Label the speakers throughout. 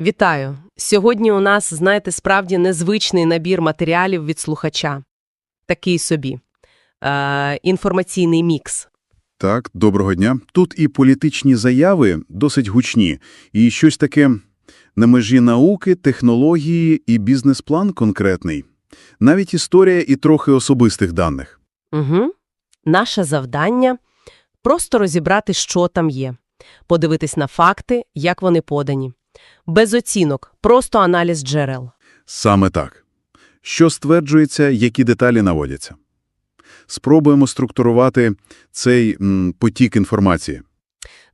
Speaker 1: Вітаю! Сьогодні у нас, знаєте, справді незвичний набір матеріалів від слухача. Такий собі. Е, інформаційний мікс.
Speaker 2: Так, доброго дня. Тут і політичні заяви досить гучні, і щось таке на межі науки, технології і бізнес-план конкретний. Навіть історія і трохи особистих даних.
Speaker 1: Угу. Наше завдання – просто розібрати, що там є. Подивитись на факти, як вони подані. Без оцінок, просто аналіз джерел.
Speaker 2: Саме так. Що стверджується, які деталі наводяться. Спробуємо структурувати цей м, потік інформації.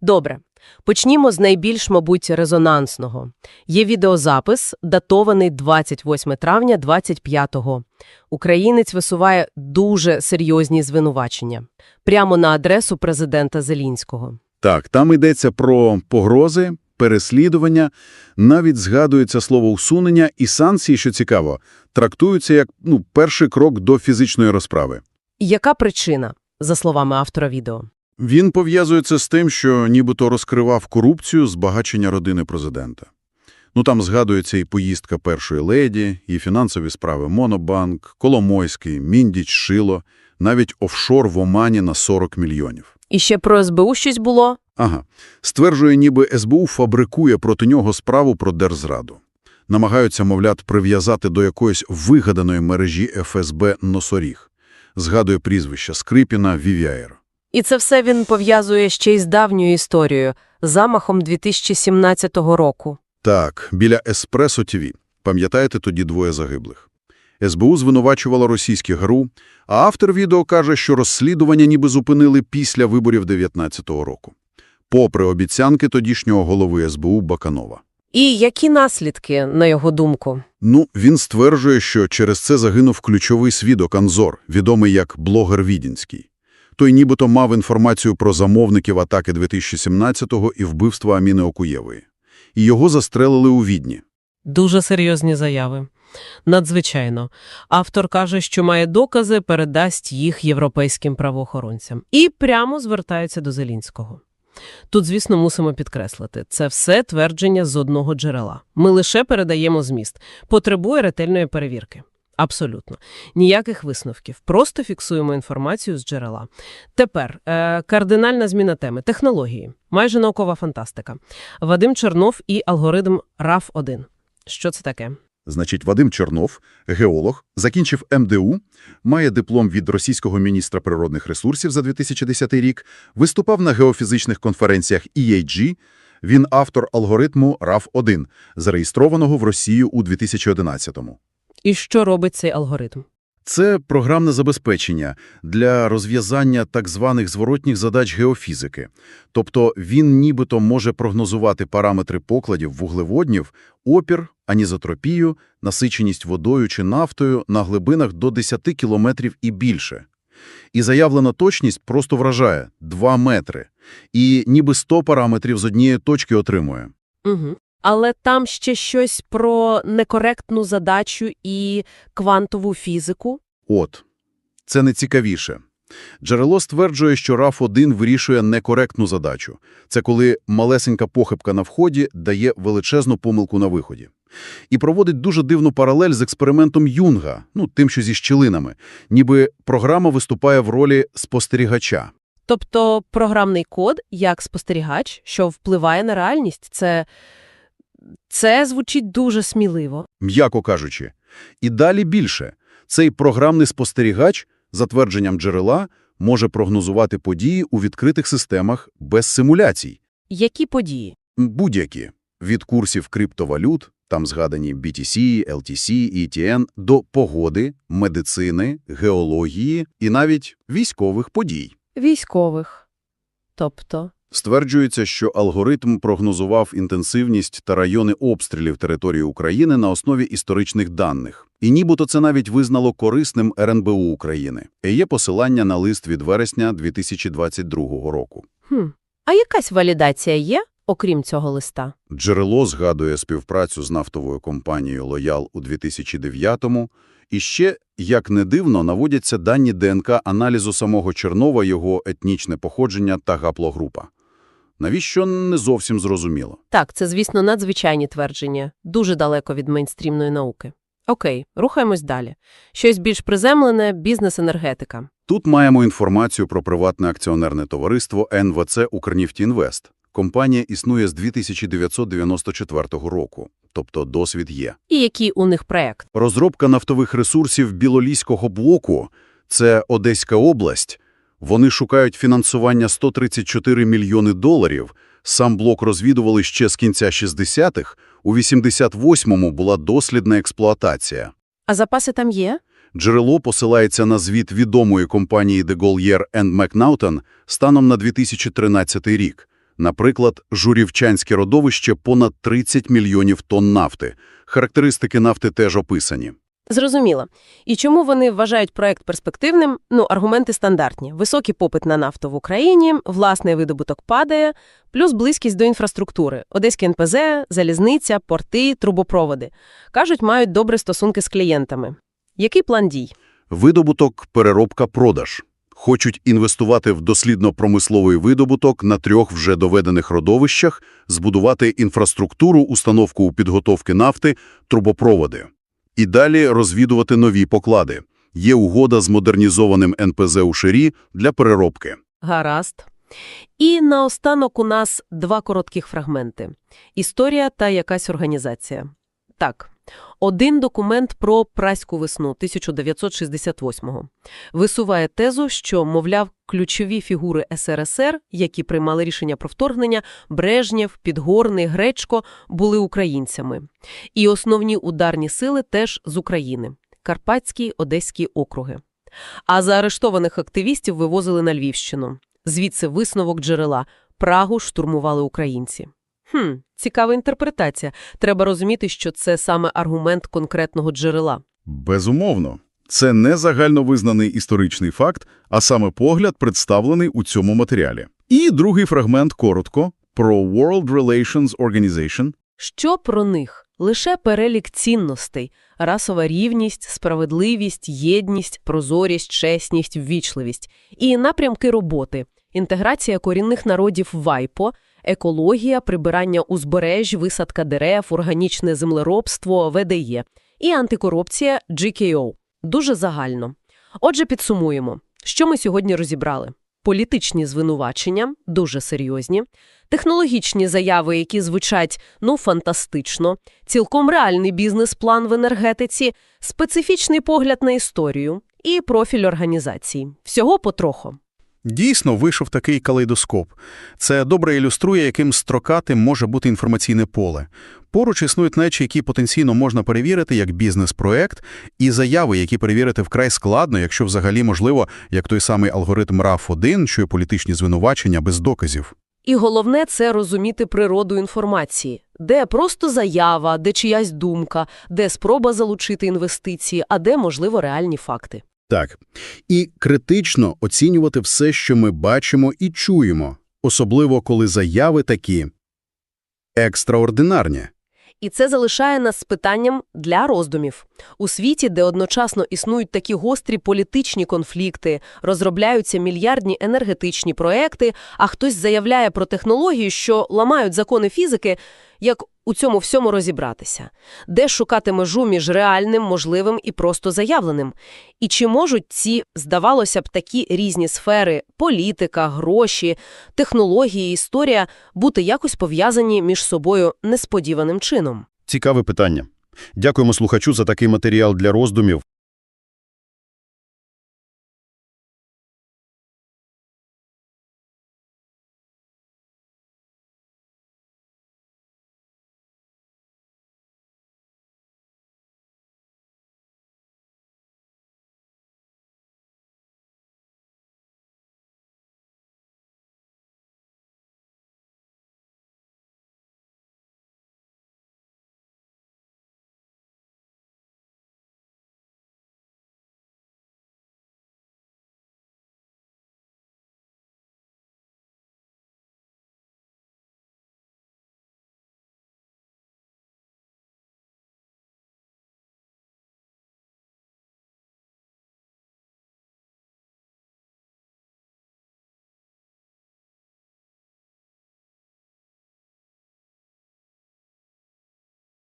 Speaker 1: Добре. Почнімо з найбільш, мабуть, резонансного. Є відеозапис, датований 28 травня 25-го. Українець висуває дуже серйозні звинувачення. Прямо на адресу президента Зелінського.
Speaker 2: Так, там йдеться про погрози, переслідування, навіть згадується слово «усунення» і санкції, що цікаво, трактуються як ну, перший крок до фізичної розправи.
Speaker 1: Яка причина, за словами автора відео?
Speaker 2: Він пов'язується з тим, що нібито розкривав корупцію збагачення родини президента. Ну там згадується і поїздка першої леді, і фінансові справи Монобанк, Коломойський, Міндіч, Шило, навіть офшор в Омані на 40 мільйонів.
Speaker 1: І ще про СБУ щось було?
Speaker 2: Ага. Стверджує, ніби СБУ фабрикує проти нього справу про держзраду. Намагаються, мовлят, прив'язати до якоїсь вигаданої мережі ФСБ носоріг. Згадує прізвища Скрипіна, Вівяєр.
Speaker 1: І це все він пов'язує ще й з давньою історією – замахом 2017 року.
Speaker 2: Так, біля Еспресо ТВ. Пам'ятаєте тоді двоє загиблих? СБУ звинувачувала російських ГРУ, а автор відео каже, що розслідування ніби зупинили після виборів 19-го року. Попри обіцянки тодішнього голови СБУ Баканова.
Speaker 1: І які наслідки, на його думку?
Speaker 2: Ну, він стверджує, що через це загинув ключовий свідок Анзор, відомий як блогер Відінський. Той нібито мав інформацію про замовників атаки 2017-го і вбивства Аміни Окуєвої. І його застрелили у Відні.
Speaker 3: Дуже серйозні заяви. Надзвичайно. Автор каже, що має докази, передасть їх європейським правоохоронцям. І прямо звертається до Зелінського. Тут, звісно, мусимо підкреслити, це все твердження з одного джерела. Ми лише передаємо зміст. Потребує ретельної перевірки. Абсолютно. Ніяких висновків. Просто фіксуємо інформацію з джерела. Тепер е, кардинальна зміна теми. Технології. Майже наукова фантастика. Вадим Чернов і алгоритм RAF-1. Що це таке?
Speaker 2: Значить, Вадим Чорнов, геолог, закінчив МДУ, має диплом від російського міністра природних ресурсів за 2010 рік, виступав на геофізичних конференціях EAG, він автор алгоритму RAF-1, зареєстрованого в Росію у 2011-му.
Speaker 3: І що робить цей алгоритм?
Speaker 2: Це програмне забезпечення для розв'язання так званих зворотніх задач геофізики. Тобто він нібито може прогнозувати параметри покладів вуглеводнів, опір, анізотропію, насиченість водою чи нафтою на глибинах до 10 кілометрів і більше. І заявлена точність просто вражає – 2 метри. І ніби 100 параметрів з однієї точки отримує.
Speaker 1: Угу. Але там ще щось про некоректну задачу і квантову фізику.
Speaker 2: От. Це не цікавіше. Джерело стверджує, що RAF-1 вирішує некоректну задачу. Це коли малесенька похибка на вході дає величезну помилку на виході. І проводить дуже дивну паралель з експериментом Юнга, ну, тим, що зі щілинами. Ніби програма виступає в ролі спостерігача.
Speaker 1: Тобто програмний код як спостерігач, що впливає на реальність. Це, це звучить дуже сміливо.
Speaker 2: м'яко кажучи. І далі більше. Цей програмний спостерігач, за твердженням джерела, може прогнозувати події у відкритих системах без симуляцій.
Speaker 1: Які події?
Speaker 2: Будь-які. Від курсів криптовалют, там згадані BTC, LTC, ETN, до погоди, медицини, геології і навіть військових подій.
Speaker 1: Військових. Тобто?
Speaker 2: Стверджується, що алгоритм прогнозував інтенсивність та райони обстрілів території України на основі історичних даних. І нібито це навіть визнало корисним РНБУ України. І є посилання на лист від вересня 2022 року.
Speaker 1: Хм. А якась валідація є, окрім цього листа?
Speaker 2: Джерело згадує співпрацю з нафтовою компанією «Лоял» у 2009-му, і ще, як не дивно, наводяться дані ДНК-аналізу самого Чернова, його етнічне походження та гаплогрупа. Навіщо не зовсім зрозуміло.
Speaker 1: Так, це, звісно, надзвичайні твердження, дуже далеко від мейнстрімної науки. Окей, рухаємось далі. Щось більш приземлене – бізнес-енергетика.
Speaker 2: Тут маємо інформацію про приватне акціонерне товариство НВЦ «Укрнефтінвест». Компанія існує з 2994 року, тобто досвід є.
Speaker 1: І який у них проект?
Speaker 2: Розробка нафтових ресурсів Білоліського блоку – це Одеська область. Вони шукають фінансування 134 мільйони доларів. Сам блок розвідували ще з кінця 60-х. У 88-му була дослідна експлуатація.
Speaker 1: А запаси там є?
Speaker 2: Джерело посилається на звіт відомої компанії De Gollier McNaughton станом на 2013 рік. Наприклад, Журівчанське родовище – понад 30 мільйонів тонн нафти. Характеристики нафти теж описані.
Speaker 1: Зрозуміло. І чому вони вважають проект перспективним? Ну, аргументи стандартні. Високий попит на нафту в Україні, власний видобуток падає, плюс близькість до інфраструктури. Одеське НПЗ, залізниця, порти, трубопроводи. Кажуть, мають добрі стосунки з клієнтами. Який план дій?
Speaker 2: Видобуток, переробка, продаж. Хочуть інвестувати в дослідно-промисловий видобуток на трьох вже доведених родовищах, збудувати інфраструктуру, установку у підготовки нафти, трубопроводи. І далі розвідувати нові поклади. Є угода з модернізованим НПЗ у Ширі для переробки.
Speaker 1: Гаразд. І наостанок у нас два коротких фрагменти. Історія та якась організація. Так, один документ про праську весну 1968-го висуває тезу, що, мовляв, ключові фігури СРСР, які приймали рішення про вторгнення, Брежнєв, Підгорний, Гречко, були українцями. І основні ударні сили теж з України – Карпатські, Одеські округи. А заарештованих активістів вивозили на Львівщину. Звідси висновок джерела. Прагу штурмували українці. Хм, цікава інтерпретація. Треба розуміти, що це саме аргумент конкретного джерела.
Speaker 4: Безумовно. Це не загальновизнаний історичний факт, а саме погляд, представлений у цьому матеріалі. І другий фрагмент коротко про World Relations Organization.
Speaker 1: Що про них? Лише перелік цінностей – расова рівність, справедливість, єдність, прозорість, чесність, ввічливість. І напрямки роботи – інтеграція корінних народів ВАЙПО, екологія, прибирання узбереж, висадка дерев, органічне землеробство, ВДЄ і антикорупція GKO. Дуже загально. Отже, підсумуємо. Що ми сьогодні розібрали? Політичні звинувачення – дуже серйозні, технологічні заяви, які звучать, ну, фантастично, цілком реальний бізнес-план в енергетиці, специфічний погляд на історію і профіль організації. Всього потроху.
Speaker 4: Дійсно, вийшов такий калейдоскоп. Це добре ілюструє, яким строкатим може бути інформаційне поле. Поруч існують речі, які потенційно можна перевірити як бізнес-проект, і заяви, які перевірити вкрай складно, якщо взагалі можливо, як той самий алгоритм RAF-1, що є політичні звинувачення без доказів.
Speaker 1: І головне – це розуміти природу інформації. Де просто заява, де чиясь думка, де спроба залучити інвестиції, а де, можливо, реальні факти.
Speaker 2: Так. І критично оцінювати все, що ми бачимо і чуємо, особливо коли заяви такі екстраординарні.
Speaker 1: І це залишає нас з питанням для роздумів. У світі, де одночасно існують такі гострі політичні конфлікти, розробляються мільярдні енергетичні проекти, а хтось заявляє про технології, що ламають закони фізики, як у цьому всьому розібратися? Де шукати межу між реальним, можливим і просто заявленим? І чи можуть ці, здавалося б, такі різні сфери – політика, гроші, технології, історія – бути якось пов'язані між собою несподіваним чином?
Speaker 5: Цікаве питання. Дякуємо слухачу за такий матеріал для роздумів.